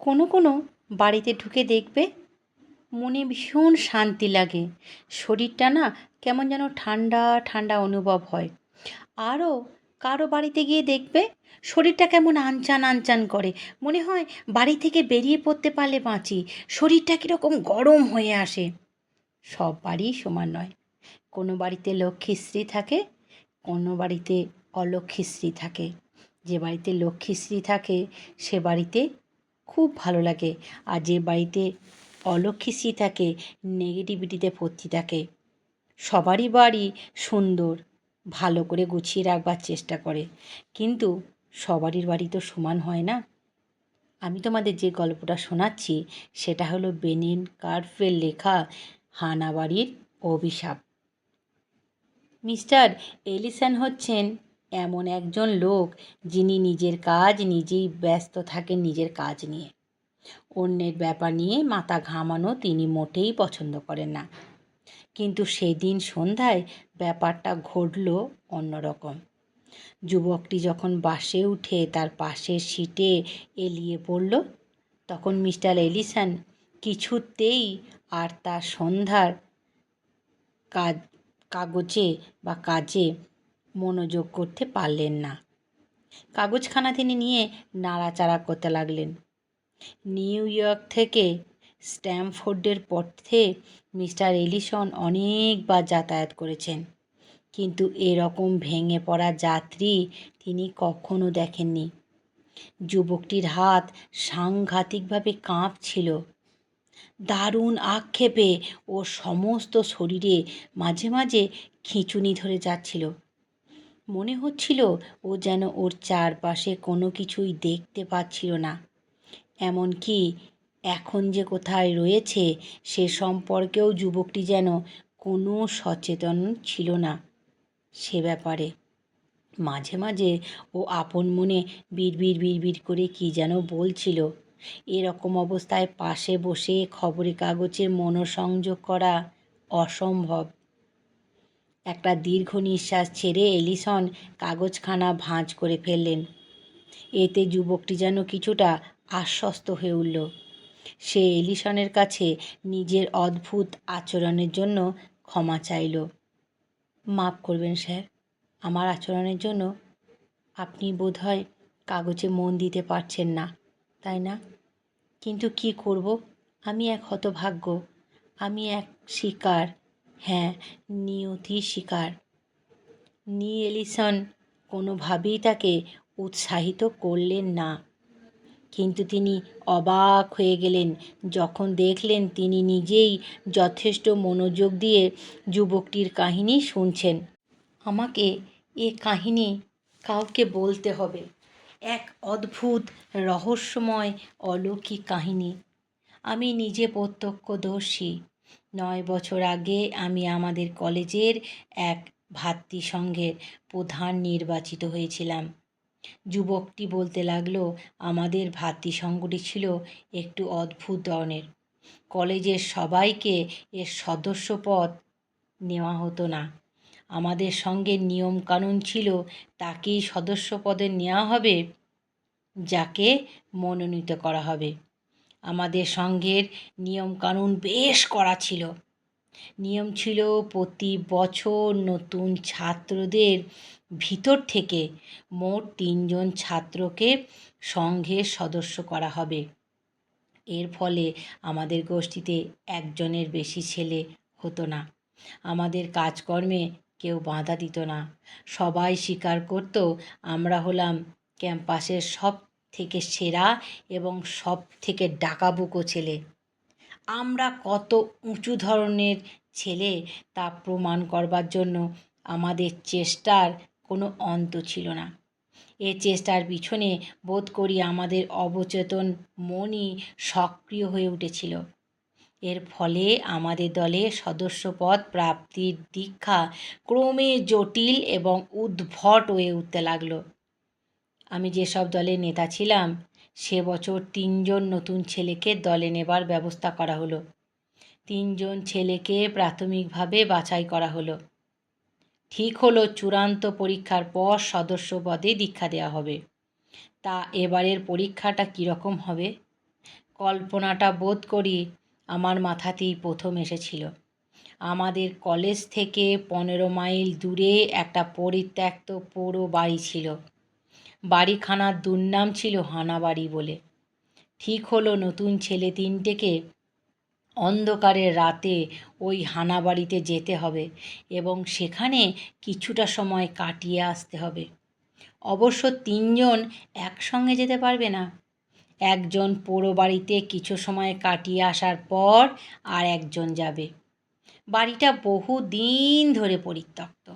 কোনো কোনো বাড়িতে ঢুকে দেখবে মনে ভীষণ শান্তি লাগে। শরীরটা না কেমন যেন ঠান্ডা ঠান্ডা অনুভব হয়। আরও কারও বাড়িতে গিয়ে দেখবে শরীরটা কেমন আনচান আনচান করে। মনে হয় বাড়ি থেকে বেরিয়ে পড়তে পারলে বাঁচি। শরীরটা কীরকম গরম হয়ে আসে। সব বাড়ি সমান নয়। কোনো বাড়িতে লক্ষ্মীশ্রী থাকে, কোনো বাড়িতে অলক্ষ্মীশ্রী থাকে। যে বাড়িতে লক্ষ্মীশ্রী থাকে, সে বাড়িতে খুব ভালো লাগে। আর যে বাড়িতে অলক্ষ্মীশ্রী থাকে, নেগেটিভিটিতে ভর্তি থাকে, সবারই বাড়ি সুন্দর, ভালো করে গুছিয়ে রাখবার চেষ্টা করে। কিন্তু সবারই বাড়ি তো সমান হয় না। আমি তোমাদের যে গল্পটা শোনাচ্ছি, সেটা হলো বেনিন কার্ফের লেখা হানাবাড়ির অভিশাপ। মিস্টার এলিসন হচ্ছেন এমন একজন লোক যিনি নিজের কাজ নিজেই ব্যস্ত থাকেন নিজের কাজ নিয়ে। অন্যের ব্যাপার নিয়ে মাথা ঘামানো তিনি মোটেই পছন্দ করেন না। কিন্তু সেদিন সন্ধ্যায় ব্যাপারটা ঘটল অন্যরকম। যুবকটি যখন বাসে উঠে তার পাশের সিটে এলিয়ে পড়ল, তখন মিস্টার এলিসন কিছুতেই আর তার সন্ধ্যার কাজ কাগজে বা কাজে মনোযোগ করতে পারলেন না। কাগজখানা তিনি নিয়ে নাড়াচাড়া করতে লাগলেন। নিউ ইয়র্ক থেকে স্ট্যামফোর্ডের পথে মিস্টার এলিসন অনেকবার যাতায়াত করেছেন। কিন্তু এরকম ভেঙে পড়া যাত্রী তিনি কখনো দেখেননি। যুবকটির হাত সাংঘাতিকভাবে কাঁপছিল। দারুণ আক্ষেপে ও সমস্ত শরীরে মাঝে মাঝে খিঁচুনি ধরে যাচ্ছিল। মনে হচ্ছিল ও যেন ওর চারপাশে কোনো কিছুই দেখতে পাচ্ছিল না। এমনকি এখন যে কোথায় রয়েছে, সে সম্পর্কেও যুবকটি যেন কোনো সচেতন ছিল না সে ব্যাপারে। মাঝে মাঝে ও আপন মনে বিড়বিড় বিড়বিড় করে কী যেন বলছিল। এরকম অবস্থায় পাশে বসে খবরের কাগজে মনোসংযোগ করা অসম্ভব। একটা দীর্ঘ নিঃশ্বাস ছেড়ে এলিসন কাগজখানা ভাঁজ করে ফেললেন। এতে যুবকটি যেন কিছুটা আশ্বস্ত হয়ে উঠল। সে এলিসনের কাছে নিজের অদ্ভুত আচরণের জন্য ক্ষমা চাইল। মাফ করবেন, স্যার। আমার আচরণের জন্য আপনি বোধহয় কাগজে মন দিতে পারছেন না, তাই না? কিন্তু কি করব? আমি এক হতভাগ্য। আমি এক শিকার। হ্যাঁ নিয়তি শিকার। নি এলিসন কোনোভাবেই তাকে উৎসাহিত করলেন না। কিন্তু তিনি অবাক হয়ে গেলেন। যখন দেখলেন তিনি নিজেই যথেষ্ট মনোযোগ দিয়ে যুবকটির কাহিনী শুনছেন। আমাকে এ কাহিনী কাউকে বলতে হবে। এক অদ্ভুত, রহস্যময়, অলৌকিক কাহিনী। আমি নিজে প্রত্যক্ষদর্শী। নয় বছর আগে আমি আমাদের কলেজের এক ভাতৃসংঘের প্রধান নির্বাচিত হয়েছিলাম। যুবকটি বলতে লাগল, আমাদের ভাতৃসংঘটি ছিল একটু অদ্ভুত ধরনের। কলেজের সবাইকে এর সদস্যপদ নেওয়া হতো না। আমাদের সঙ্গে নিয়মকানুন ছিল, তাকেই সদস্য পদে নেওয়া হবে, যাকে মনোনীত করা হবে। আমাদের সঙ্ঘের নিয়মকানুন বেশ করা ছিল। নিয়ম ছিল প্রতি বছর নতুন ছাত্রদের ভিতর থেকে মোট তিনজন ছাত্রকে সংঘের সদস্য করা হবে। এর ফলে আমাদের গোষ্ঠীতে একজনের বেশি ছেলে হতো না। আমাদের কাজকর্মে কেউ বাধা দিত না। সবাই স্বীকার করত, আমরা হলাম ক্যাম্পাসের সব থেকে সেরা এবং সব থেকে ডাকাবুকো ছেলে। আমরা কত উঁচু ধরনের ছেলে তা প্রমাণ করবার জন্য আমাদের চেষ্টার কোনো অন্ত ছিল না। এ চেষ্টার পিছনে বোধ করি আমাদের অবচেতন মনই সক্রিয় হয়ে উঠেছিল। এর ফলে আমাদের দলে সদস্যপদ প্রাপ্তির দীক্ষা ক্রমে জটিল এবং উদ্ভট হয়ে উঠতে লাগল। আমি যেসব দলের নেতা ছিলাম, সে বছর তিনজন নতুন ছেলেকে দলে নেবার ব্যবস্থা করা হলো। তিনজন ছেলেকে প্রাথমিকভাবে বাছাই করা হলো। ঠিক হলো চূড়ান্ত পরীক্ষার পর সদস্য পদে দীক্ষা দেওয়া হবে। তা এবারের পরীক্ষাটা কীরকম হবে? কল্পনাটা বোধ করি আমার মাথাতেই প্রথম এসেছিল। আমাদের কলেজ থেকে পনেরো মাইল দূরে একটা পরিত্যক্ত পোড়ো বাড়ি ছিল। বাড়িখানার দুর্নাম ছিল হানাবাড়ি বলে। ঠিক হলো নতুন ছেলে তিনটেকে অন্ধকারের রাতে ওই হানাবাড়িতে যেতে হবে এবং সেখানে কিছুটা সময় কাটিয়ে আসতে হবে। অবশ্য তিনজন একসঙ্গে যেতে পারবে না। একজন পোড়ো বাড়িতে কিছু সময় কাটিয়ে আসার পর আর একজন যাবে। বাড়িটা বহু দিন ধরে পরিত্যক্ত।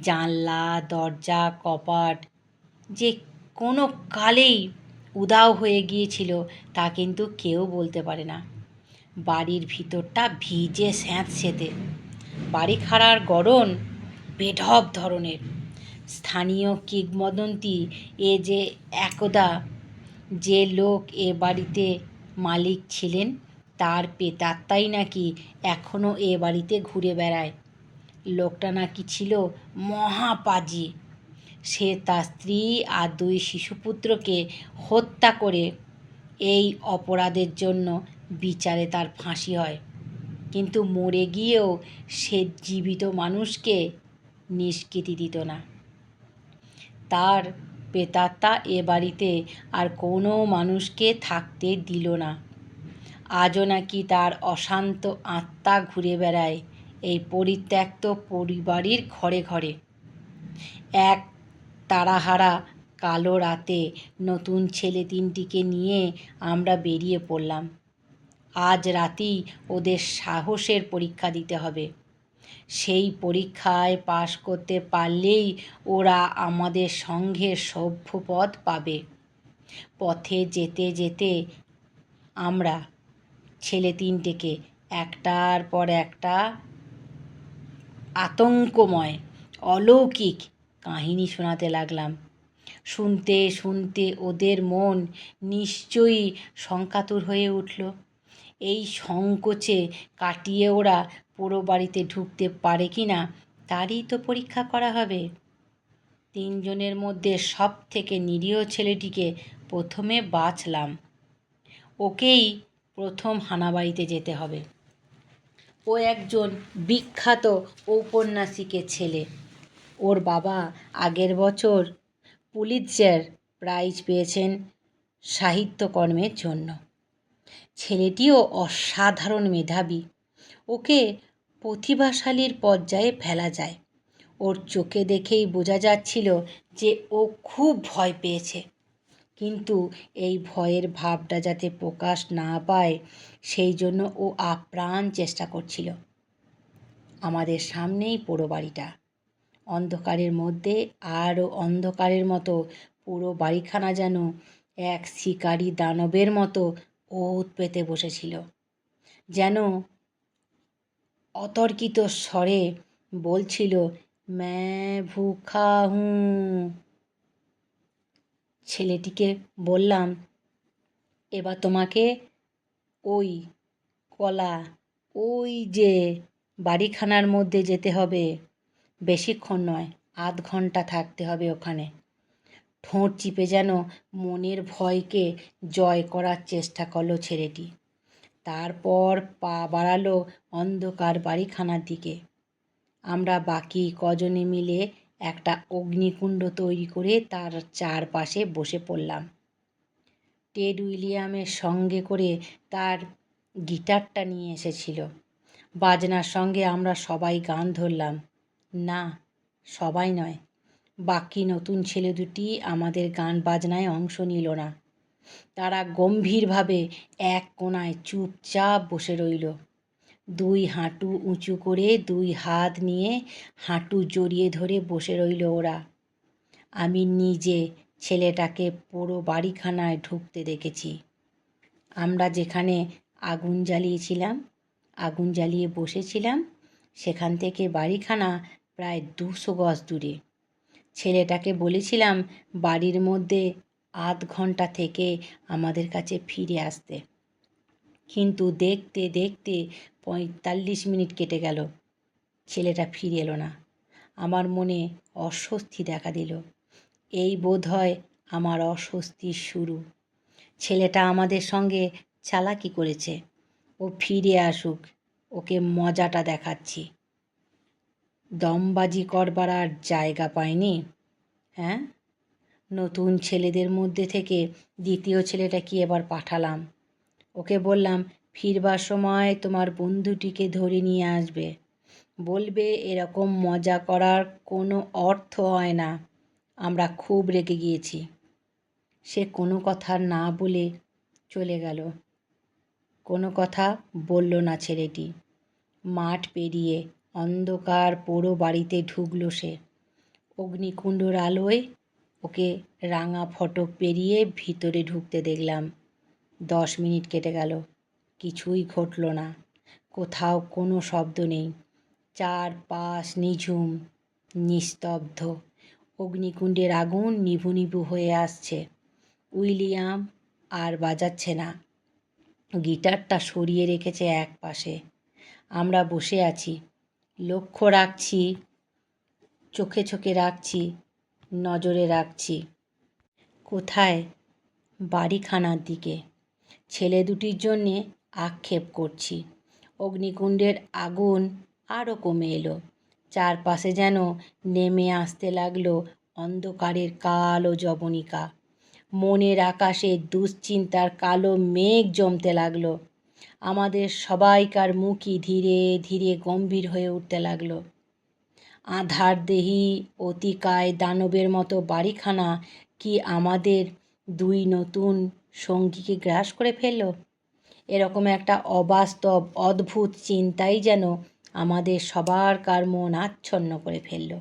জানলা, দরজা, কপাট যে কোনো কালেই উদাও হয়ে গিয়েছিল, তা কিন্তু কেউ বলতে পারে না। বাড়ির ভিতরটা ভিজে স্যাঁতসেঁতে। বাড়ি খাড়ার গড়ন বেঢপ ধরনের। স্থানীয় কিংবদন্তি এ যে একদা যে লোক এ বাড়িতে মালিক ছিলেন, তার পেতাত্তাই নাকি এখনও এ বাড়িতে ঘুরে বেড়ায়। লোকটা নাকি ছিল মহাপাজি। সে তার স্ত্রী আর দুই শিশুপুত্রকে হত্যা করে এই অপরাধের জন্য বিচারে তার ফাঁসি হয়। কিন্তু মরে গিয়েও সে জীবিত মানুষকে নিষ্কৃতি দিত না। তার পেতাত্তা এ বাড়িতে আর কোনো মানুষকে থাকতে দিল না। আজও নাকি তার অশান্ত আত্মা ঘুরে বেড়ায় এই পরিত্যক্ত পরিবারের ঘরে ঘরে। এক তাড়াহারা কালো রাতে নতুন ছেলে তিনটিকে নিয়ে আমরা বেরিয়ে পড়লাম। আজ রাতেই ওদের সাহসের পরীক্ষা দিতে হবে। সেই পরীক্ষায় পাশ করতে পারলেই ওরা আমাদের সঙ্ঘের সভ্য পদ পাবে। পথে যেতে যেতে আমরা ছেলে তিনটেকে একটার পর একটা আতঙ্কময়, অলৌকিক কাহিনী শোনাতে লাগলাম। শুনতে শুনতে ওদের মন নিশ্চয়ই শঙ্কাতুর হয়ে উঠল। এই সংকোচে কাটিয়ে ওরা পোড়ো বাড়িতে ঢুকতে পারে কি না, তারই তো পরীক্ষা করা হবে। তিনজনের মধ্যে সব থেকে নিরীহ ছেলেটিকে প্রথমে বাঁচলাম। ওকেই প্রথম হানাবাড়িতে যেতে হবে। ও একজন বিখ্যাত ঔপন্যাসিকের ছেলে। ওর বাবা আগের বছর পুলিৎজার প্রাইজ পেয়েছেন সাহিত্যকর্মের জন্য। ছেলেটিও অসাধারণ মেধাবী। ওকে প্রতিভাশালীর পর্যায়ে ফেলা যায়। ওর চোখে দেখেই বোঝা যাচ্ছিল যে ও খুব ভয় পেয়েছে। কিন্তু এই ভয়ের ভাবটা যাতে প্রকাশ না পায়, সেই জন্য ও আপ্রাণ চেষ্টা করছিল। আমাদের সামনেই পোড়ো বাড়িটা। অন্ধকারের মধ্যে, আরও অন্ধকারের মতো, পুরো বাড়িখানা যেন এক শিকারী দানবের মতো ওত পেতে বসেছিল। যেন অতর্কিত স্বরে বলছিল ম্যা ভুখা হুঁ ছেলেটিকে বললাম, এবার তোমাকে ওই কলা, ওই যে বাড়িখানার মধ্যে যেতে হবে। বেশিক্ষণ নয়, আধ ঘণ্টা থাকতে হবে ওখানে। ঠোঁট চিপে যেন মনের ভয়কে জয় করার চেষ্টা করল ছেলেটি। তারপর পা বাড়ালো অন্ধকার বাড়িখানার দিকে। আমরা বাকি কজনে মিলে একটা অগ্নিকুণ্ড তৈরি করে তার চারপাশে বসে পড়লাম। টেড উইলিয়ামের সঙ্গে করে তার গিটারটা নিয়ে এসেছিল। বাজনার সঙ্গে আমরা সবাই গান ধরলাম। না, সবাই নয়। বাকি নতুন ছেলে দুটি আমাদের গান বাজনায় অংশ নিল না। তারা গম্ভীরভাবে এক কোণায় চুপচাপ বসে রইল। দুই হাঁটু উঁচু করে দুই হাত নিয়ে হাঁটু জড়িয়ে ধরে বসে রইল ওরা। আমি নিজে ছেলেটাকে পুরো বাড়িখানায় ঢুকতে দেখেছি। আমরা যেখানে আগুন জ্বালিয়েছিলাম, আগুন জ্বালিয়ে বসেছিলাম, সেখান থেকে বাড়িখানা প্রায় দুশো গজ দূরে। ছেলেটাকে বলেছিলাম, বাড়ির মধ্যে আধ ঘণ্টা থেকে আমাদের কাছে ফিরে আসতে। কিন্তু দেখতে দেখতে পঁয়তাল্লিশ মিনিট কেটে গেল। ছেলেটা ফিরে এলো না। আমার মনে অস্বস্তি দেখা দিল। এই বোধ হয় আমার অস্বস্তির শুরু। ছেলেটা আমাদের সঙ্গে চালাকি করেছে। ও ফিরে আসুক। ওকে মজাটা দেখাচ্ছি। দমবাজি করবার আর জায়গা পায়নি হ্যাঁ? নতুন ছেলেদের মধ্যে থেকে দ্বিতীয় ছেলেটা কি এবার পাঠালাম? ওকে বললাম, ফিরবার সময় তোমার বন্ধুটিকে ধরে নিয়ে আসবে। বলবে, এরকম মজা করার কোনো অর্থ হয় না। আমরা খুব রেগে গিয়েছি। সে কোনো কথা না বলে চলে গেল। কোনো কথা বলল না ছেলেটি। মাঠ পেরিয়ে অন্ধকার পোড়ো বাড়িতে ঢুকলো সে। অগ্নিকুণ্ডর আলোয় ওকে রাঙা ফটক পেরিয়ে ভিতরে ঢুকতে দেখলাম। দশ মিনিট কেটে গেল। কিছুই ঘটল না। কোথাও কোনো শব্দ নেই। চার চারপাশ নিঝুম, নিস্তব্ধ। অগ্নিকুণ্ডের আগুন নিভু নিভু হয়ে আসছে। উইলিয়াম আর বাজাচ্ছে না। গিটারটা সরিয়ে রেখেছে এক পাশে আমরা বসে আছি। লক্ষ্য রাখছি, চোখে চোখে রাখছি, নজরে রাখছি। কোথায়? বাড়িখানার দিকে। ছেলে দুটির জন্যে আক্ষেপ করছি। অগ্নিকুণ্ডের আগুন আরও কমে এলো। চারপাশে যেন নেমে আসতে লাগল অন্ধকারের কালো জবনিকা। মনের আকাশে দুশ্চিন্তার কালো মেঘ জমতে লাগল। আমাদের সবাইকার মুখই ধীরে ধীরে গম্ভীর হয়ে উঠতে লাগল। আধার দেহি অতিকায় দানবের মতো বাড়িখানা কি আমাদের দুই নতুন সঙ্গীকে গ্রাস করে ফেলল? এরকম একটা অবাস্তব, অদ্ভুত চিন্তাই যেন আমাদের সবার কার মন আচ্ছন্ন করে ফেলল।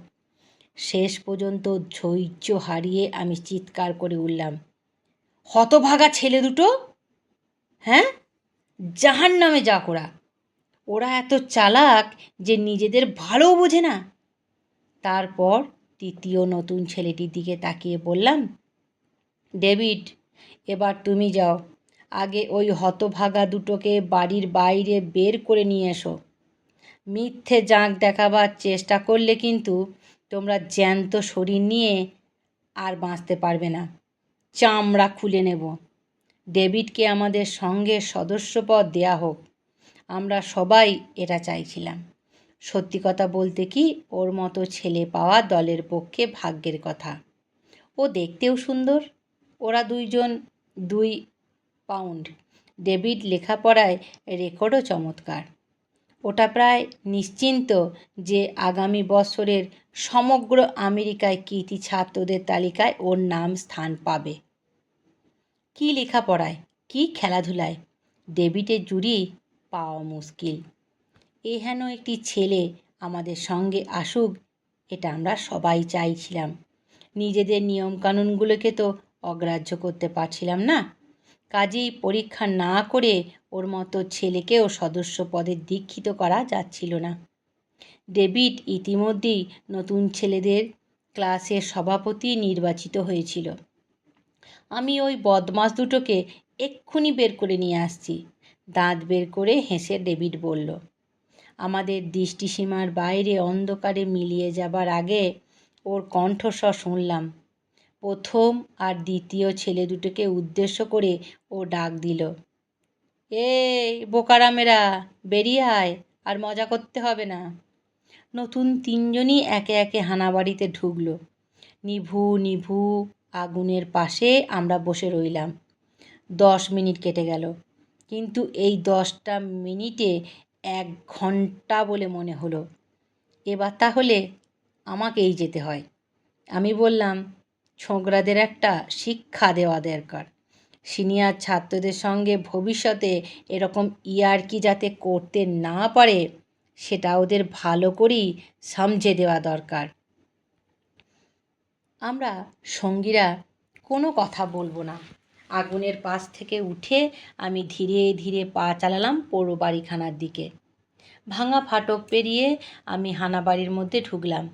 শেষ পর্যন্ত ধৈর্য হারিয়ে আমি চিৎকার করে উঠলাম, হতভাগা ছেলে দুটো? হ্যাঁ? জাহান নামে যা করা। ওরা এত চালাক যে নিজেদের ভালো বোঝে না। তারপর তৃতীয় নতুন ছেলেটির দিকে তাকিয়ে বললাম, ডেভিড, এবার তুমি যাও। আগে ওই হতভাগা দুটোকে বাড়ির বাইরে বের করে নিয়ে এসো। মিথ্যে জাঁক দেখাবার চেষ্টা করলে কিন্তু তোমরা জ্যান্ত শরীর নিয়ে আর বাঁচতে পারবে না। চামড়া খুলে নেব। ডেভিডকে আমাদের সঙ্গে সদস্যপদ দেয়া হোক। আমরা সবাই এটা চাইছিলাম। সত্যি কথা বলতে কি, ওর মতো ছেলে পাওয়া দলের পক্ষে ভাগ্যের কথা। ও দেখতেও সুন্দর। ওরা দুইজন দুই পাউন্ড। ডেভিড লেখাপড়ায় রেকর্ডও চমৎকার। ওটা প্রায় নিশ্চিন্ত যে আগামী বছরের সমগ্র আমেরিকায় কৃতি ছাত্রদের তালিকায় ওর নাম স্থান পাবে। কী লেখাপড়ায়, কী খেলাধুলায়, ডেবিটের জুড়ি পাওয়া মুশকিল। এহেন একটি ছেলে আমাদের সঙ্গে আসুক, এটা আমরা সবাই চাইছিলাম। নিজেদের নিয়মকানুনগুলোকে তো অগ্রাহ্য করতে পারছিলাম না। কাজেই পরীক্ষা না করে ওর মতো ছেলেকেও সদস্য পদে দীক্ষিত করা যাচ্ছিল না। ডেভিড ইতিমধ্যেই নতুন ছেলেদের ক্লাসের সভাপতি নির্বাচিত হয়েছিল। আমি ওই বদমাস দুটোকে এক্ষুনি বের করে নিয়ে আসছি। দাঁত বের করে হেসে ডেভিড বলল, আমাদের দৃষ্টিসীমার বাইরে অন্ধকারে মিলিয়ে যাবার আগে ওর কণ্ঠস্বর শুনলাম। প্রথম আর দ্বিতীয় ছেলে দুটোকে উদ্দেশ্য করে ও ডাক দিল, এই বোকারামেরা, বেরিয়ে আয়, আর মজা করতে হবে না। নতুন তিনজনই একে একে হানাবাড়িতে ঢুকলো। নিভু নিভু আগুনের পাশে আমরা বসে রইলাম। দশ মিনিট কেটে গেল। কিন্তু এই দশটা মিনিটে এক ঘণ্টা বলে মনে হলো। এবার তাহলে আমাকেই যেতে হয়। আমি বললাম, ছোকরাদের একটা শিক্ষা দেওয়া দরকার। সিনিয়র ছাত্রদের সঙ্গে ভবিষ্যতে এরকম ইয়ার্কি যাতে করতে না পারে, সেটা ওদের ভালো করেই সমঝে দেওয়া দরকার। আমরা সঙ্গীরা কোনো কথা বলব না। আগুনের পাশ থেকে উঠে আমি ধীরে ধীরে পা চালালাম পৌর বাড়িখানার দিকে। ভাঙা ফাটক পেরিয়ে আমি হানাবাড়ির মধ্যে ঢুকলাম।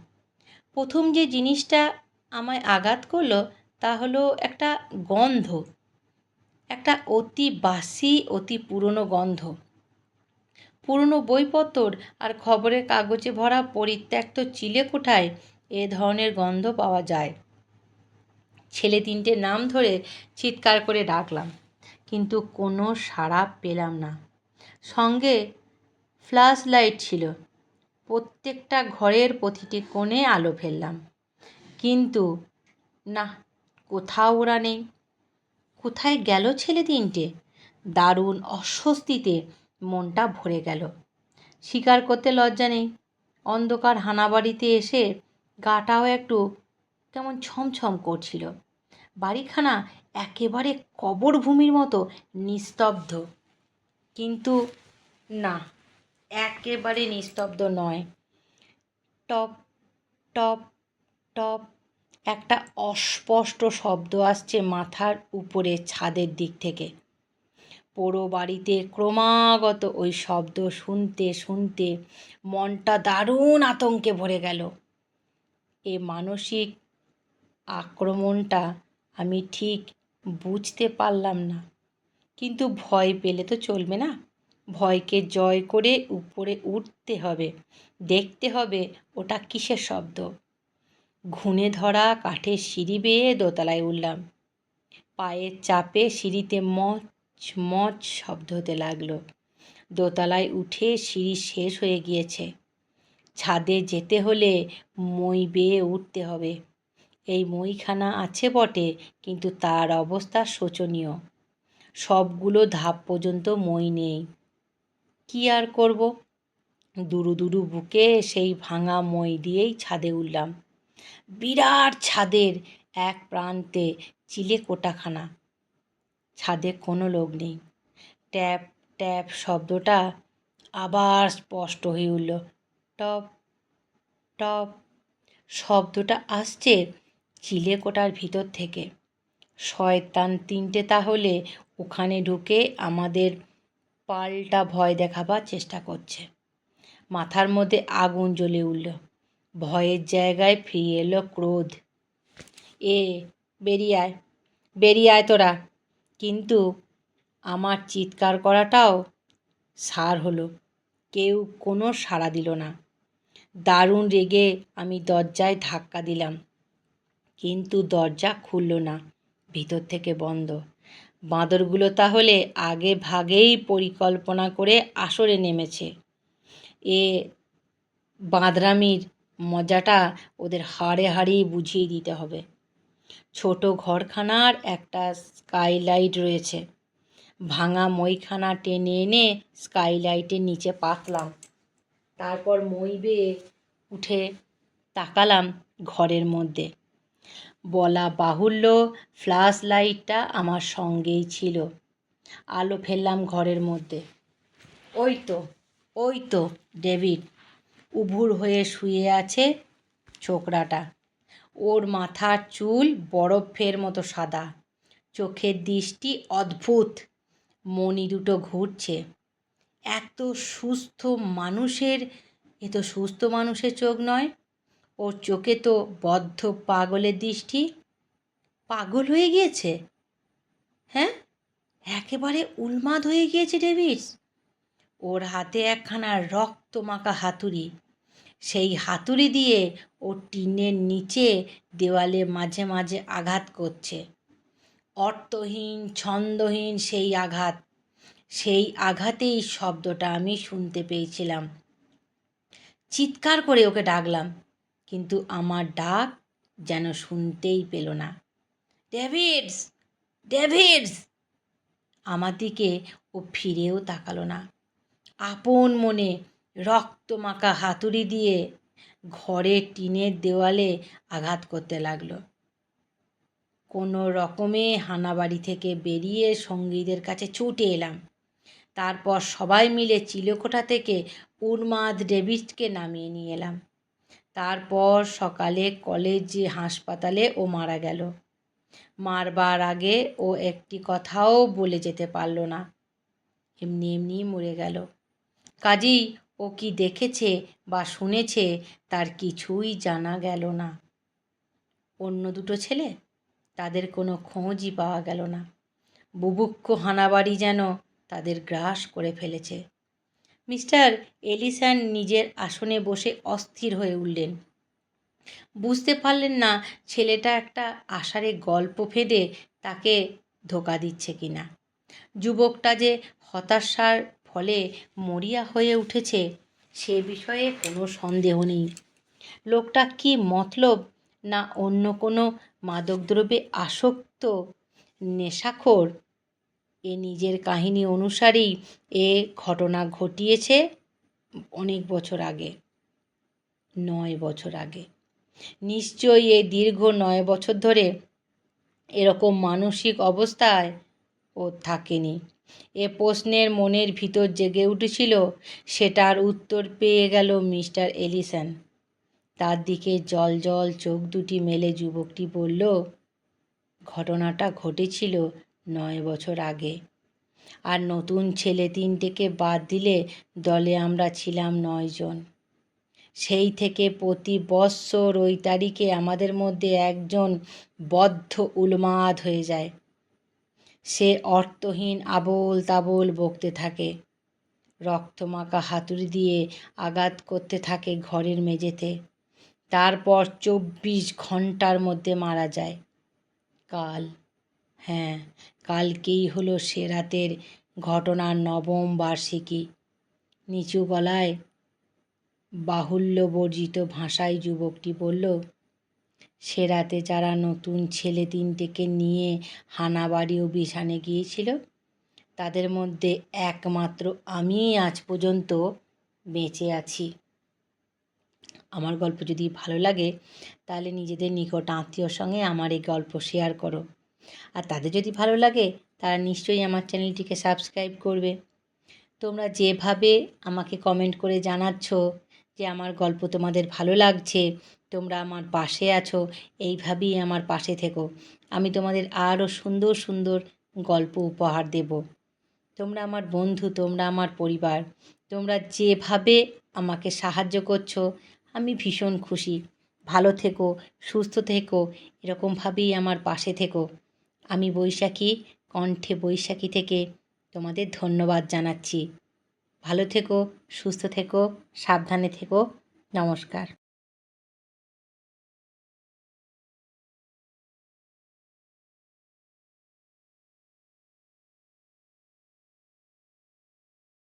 প্রথম যে জিনিসটা আমায় আঘাত করল তা হলো একটা গন্ধ, একটা অতি বাসি, অতি পুরনো গন্ধ। পুরনো বইপত্র আর খবরের কাগজে ভরা পরিত্যক্ত চিলেকোঠায় এ ধরনের গন্ধ পাওয়া যায়। ছেলে তিনটে নাম ধরে চিৎকার করে ডাকলাম, কিন্তু কোনো সাড়া পেলাম না। সঙ্গে ফ্ল্যাশ লাইট ছিল। প্রত্যেকটা ঘরের প্রতিটি কোণে আলো ফেললাম। কিন্তু, না, কোথাও ওরা নেই। কোথায় গেল ছেলে তিনটে? দারুণ অস্বস্তিতে মনটা ভরে গেল। স্বীকার করতে লজ্জা নেই। অন্ধকার হানাবাড়িতে এসে গাটাও একটু কেমন ছমছম করছিল। বাড়িখানা একেবারে কবর ভূমির মতো নিস্তব্ধ। কিন্তু না, একেবারে নিস্তব্ধ নয়। টপ টপ টপ একটা অস্পষ্ট শব্দ আসছে মাথার উপরে ছাদের দিক থেকে। পোড়ো বাড়িতে ক্রমাগত ওই শব্দ শুনতে শুনতে মনটা দারুণ আতঙ্কে ভরে গেল। এ মানসিক আক্রমণটা আমি ঠিক বুঝতে পারলাম না। কিন্তু ভয় পেলে তো চলবে না। ভয়কে জয় করে উপরে উঠতে হবে, দেখতে হবে ওটা কিসের শব্দ। ঘুণে ধরা কাঠের সিঁড়ি বেয়ে দোতলায় উঠলাম। পায়ের চাপে সিঁড়িতে মচ মচ শব্দ হতে লাগল। দোতলায় উঠে সিঁড়ি শেষ হয়ে গিয়েছে। ছাদে যেতে হলে মই বেয়ে উঠতে হবে। এই মইখানা আছে বটে, কিন্তু তার অবস্থা শোচনীয়। সবগুলো ধাপ পর্যন্ত মই নেই। কী আর করব? দুরু দুরু বুকে সেই ভাঙা মই দিয়েই ছাদে উঠলাম। বিরাট ছাদের এক প্রান্তে চিলে কোটাখানা। ছাদে কোনো লোক নেই। ট্যাপ ট্যাপ শব্দটা আবার স্পষ্ট হয়ে উঠল। টপ টপ, শব্দটা আসছে চিলেকোটার ভিতর থেকে। শয়তান তিনটে তাহলে ওখানে ঢুকে আমাদের পাল্টা ভয় দেখাবার চেষ্টা করছে। মাথার মধ্যে আগুন জ্বলে উঠল। ভয়ের জায়গায় ফিরে এলো ক্রোধ। এ, বেরিয়ে আয় বেরিয়ে আয় তোরা। কিন্তু আমার চিৎকার করাটাও সার হলো। কেউ কোনো সাড়া দিল না। দারুণ রেগে আমি দরজায় ধাক্কা দিলাম। কিন্তু দরজা খুলল না, ভিতর থেকে বন্ধ। বাঁদরগুলো তাহলে আগে ভাগেই পরিকল্পনা করে আসরে নেমেছে। এ বাঁদরামির মজাটা ওদের হাড়ে হাড়েই বুঝিয়ে দিতে হবে। ছোট ঘরখানার একটা স্কাইলাইট রয়েছে। ভাঙা মইখানা টেনে এনে স্কাইলাইটের নিচে পাতলাম। তারপর মই বেয়ে উঠে তাকালাম ঘরের মধ্যে। বলা বাহুল্য ফ্ল্যাশ লাইটটা আমার সঙ্গেই ছিল। আলো ফেললাম ঘরের মধ্যে। ওই তো ওই তো, ডেভিড, উভুর হয়ে শুয়ে আছে ছোকরাটা। ওর মাথার চুল বরফের মতো সাদা। চোখের দৃষ্টি অদ্ভুত। মণি দুটো ঘুরছে। এত সুস্থ মানুষের, এ তো সুস্থ মানুষের চোখ নয়, ওর চোখে তো বদ্ধ পাগলের দৃষ্টি। পাগল হয়ে গিয়েছে? হ্যাঁ? একেবারে উন্মাদ হয়ে গিয়েছে ডেভিস। ওর হাতে একখানা রক্ত মাখা হাতুড়ি। সেই হাতুড়ি দিয়ে ও টিনের নিচে দেওয়ালে মাঝে মাঝে আঘাত করছে। অর্থহীন, ছন্দহীন সেই আঘাত। সেই আঘাতেই শব্দটা আমি শুনতে পেয়েছিলাম। চিৎকার করে ওকে ডাকলাম, কিন্তু আমার ডাক যেন শুনতেই পেল না। Davids Davids! আমার দিকে ও ফিরেও তাকালো না। আপন মনে রক্ত মাখা হাতুড়ি দিয়ে ঘরের টিনের দেওয়ালে আঘাত করতে লাগল। কোনো রকমে হানাবাড়ি থেকে বেরিয়ে সঙ্গীদের কাছে ছুটে এলাম। তারপর সবাই মিলে চিলেকোঠা থেকে উন্মাদ ডেভিডকে নামিয়ে নিয়ে এলাম। তারপর সকালে কলেজ, হাসপাতালে ও মারা গেল। মারবার আগে ও একটি কথাও বলে যেতে পারল না। এমনি এমনি মরে গেল। কাজেই ও কি দেখেছে বা শুনেছে তার কিছুই জানা গেল না। অন্য দুটো ছেলে? তাদের কোনো খোঁজই পাওয়া গেল না। বুভুক্ষ হানাবাড়ি যেন তাদের গ্রাস করে ফেলেছে। মিস্টার এলিসান নিজের আসনে বসে অস্থির হয়ে উঠলেন। বুঝতে পারলেন না ছেলেটা একটা আষাঢ়ে গল্প ফেঁদে তাকে ধোকা দিচ্ছে কিনা। যুবকটা যে হতাশার ফলে মরিয়া হয়ে উঠেছে, সে বিষয়ে কোনো সন্দেহ নেই। লোকটা কি মতলব না অন্য কোনো মাদকদ্রব্যে আসক্ত, নেশাখোর? এ নিজের কাহিনী অনুসারেই এ ঘটনা ঘটিয়েছে অনেক বছর আগে, নয় বছর আগে। নিশ্চয়ই এই দীর্ঘ নয় বছর ধরে এরকম মানসিক অবস্থায় ও থাকেনি। এ প্রশ্নের মনের ভিতর জেগে উঠেছিল সেটার উত্তর পেয়ে গেল মিস্টার এলিসন। তার দিকে জল জল চোখ দুটি মেলে যুবকটি বলল, ঘটনাটা ঘটেছিল নয় বছর আগে। আর নতুন ছেলে তিনটেকে বাদ দিলে দলে আমরা ছিলাম নয়জন সেই থেকে প্রতি বৎসর ওই তারিখে আমাদের মধ্যে একজন বদ্ধ উন্মাদ হয়ে যায়। সে অর্থহীন আবোল তাবোল বকতে থাকে। রক্তমাখা হাতুড়ি দিয়ে আঘাত করতে থাকে ঘরের মেঝেতে। তারপর চব্বিশ ঘণ্টার মধ্যে মারা যায়। কাল হ্যাঁ কালকেই হলো সে রাতের ঘটনার নবম বার্ষিকী। নিচু গলায় বাহুল্যবর্জিত ভাষায় যুবকটি বলল, সে রাতে যারা নতুন ছেলে তিনটেকে নিয়ে হানাবাড়ি ও বিছানে গিয়েছিল, তাদের মধ্যে একমাত্র আমিই আজ পর্যন্ত বেঁচে আছি। আমার গল্প যদি ভালো লাগে, তাহলে নিজেদের নিকট আত্মীয়র সঙ্গে আমার এই গল্প শেয়ার করো। আর তাদের যদি ভালো লাগে, তারা নিশ্চয়ই আমার চ্যানেলটিকে সাবস্ক্রাইব করবে। তোমরা যেভাবে আমাকে কমেন্ট করে জানাচ্ছ যে আমার গল্প তোমাদের ভালো লাগছে, তোমরা আমার পাশে আছো, এইভাবেই আমার পাশে থেকো। আমি তোমাদের আরও সুন্দর সুন্দর গল্প উপহার দেব। তোমরা আমার বন্ধু, তোমরা আমার পরিবার, তোমরা যেভাবে আমাকে সাহায্য করছ, আমি ভীষণ খুশি। ভালো থেকো, সুস্থ থেকো, এরকমভাবেই আমার পাশে থেকো। আমি বৈশাখী কণ্ঠে বৈশাখী থেকে তোমাদের ধন্যবাদ জানাচ্ছি। ভালো থেকো, সুস্থ থেকো, সাবধানে থেকো। নমস্কার।